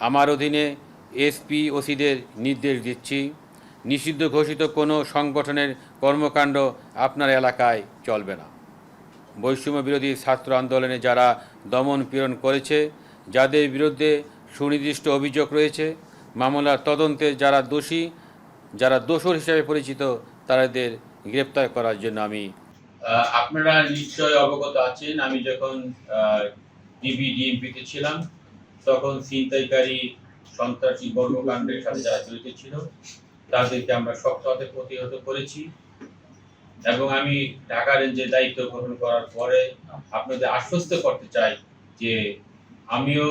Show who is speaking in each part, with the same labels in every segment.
Speaker 1: আমার অধীনে এসপি ওসিদের নির্দেশ দিচ্ছি। নিষিদ্ধ ঘোষিত কোনো সংগঠনের কর্মকাণ্ড আপনার এলাকায় চলবে না। বৈষম্য বিরোধী ছাত্র আন্দোলনে যারা দমন পীড়ন করেছে, যাদের বিরুদ্ধে সুনির্দিষ্ট অভিযোগ রয়েছে, মামলার তদন্তে যারা দোষী, যারা দোষর হিসাবে পরিচিত, তাদের গ্রেপ্তার করার জন্য আমি আপনারা নিশ্চয় অবগত আছেন। আমি যখন ডিবি, ডিএমপিতে ছিলাম তখন ছিনতাইকারী, সন্ত্রাসী কর্মকাণ্ডের সাথে যারা জড়িত ছিল, তাদেরকে আমরা শক্ত হাতে প্রতিহত করেছি। এবং আমি ঢাকা রেঞ্জে দায়িত্ব গ্রহণ করার পরে আপনাদের আশ্বস্ত করতে চাই যে আমিও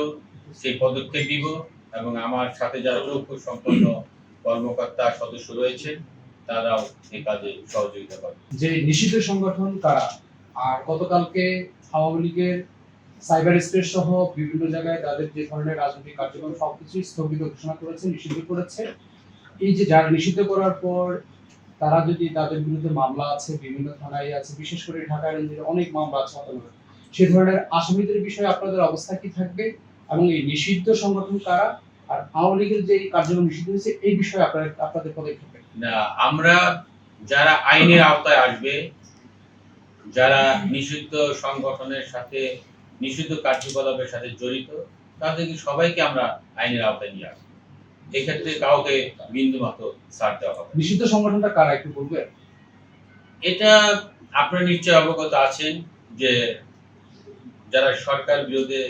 Speaker 1: সেই পদক্ষেপ দিব এবং আমার সাথে যারা চক্ষু সম্পন্ন কর্মকর্তা সদস্য রয়েছে, তারাও এই কাজে সহযোগিতা করবে।
Speaker 2: যে নিষিদ্ধ সংগঠন কারা আর গতকালকে আওয়ামী লীগের সাইবার স্পেস সহ বিভিন্ন জায়গায় তাদের যে ধরনের রাজনৈতিক কার্যক্রম সবকিছুই স্থগিত ঘোষণা করেছে, নিষিদ্ধ করেছে। এই যে যারা নিষিদ্ধ করার পর তারা যদি তাদের বিরুদ্ধে মামলা আছে, বিভিন্ন থানায় আছে, বিশেষ করে ঢাকা রেঞ্জের অনেক মামলা আছে সে ধরনের আসামিদের বিষয়ে আপনাদের অবস্থা কি থাকবে এবং এই নিষিদ্ধ সংগঠন কারা আর আওয়ামী লীগের যে কার্যক্রম নিষিদ্ধ হয়েছে, এই বিষয়ে আপনাদের আপনাদের পদক্ষেপ
Speaker 1: না, আমরা যারা আইনের আওতায় আসবে, যারা নিষিদ্ধ সংগঠনের সাথে নিষিদ্ধ কার্যকলাপের সাথে জড়িত তাদেরকে সবাইকে আমরা আইনের আওতায় নিয়ে আসব? এক্ষেত্রে কাউকে বিন্দু মাত্র ছাড় দেওয়া হবে
Speaker 2: নিষিদ্ধ সংগঠনটা কারা একটু বলবেন?
Speaker 1: এটা আপনারা নিশ্চয় অবগত আছেন যে যারা সরকার বিরুদ্ধে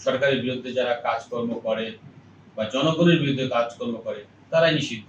Speaker 1: সরকারের বিরুদ্ধে যারা কাজকর্ম করে বা জনগণের বিরুদ্ধে কাজকর্ম করে তারাই নিষিদ্ধ।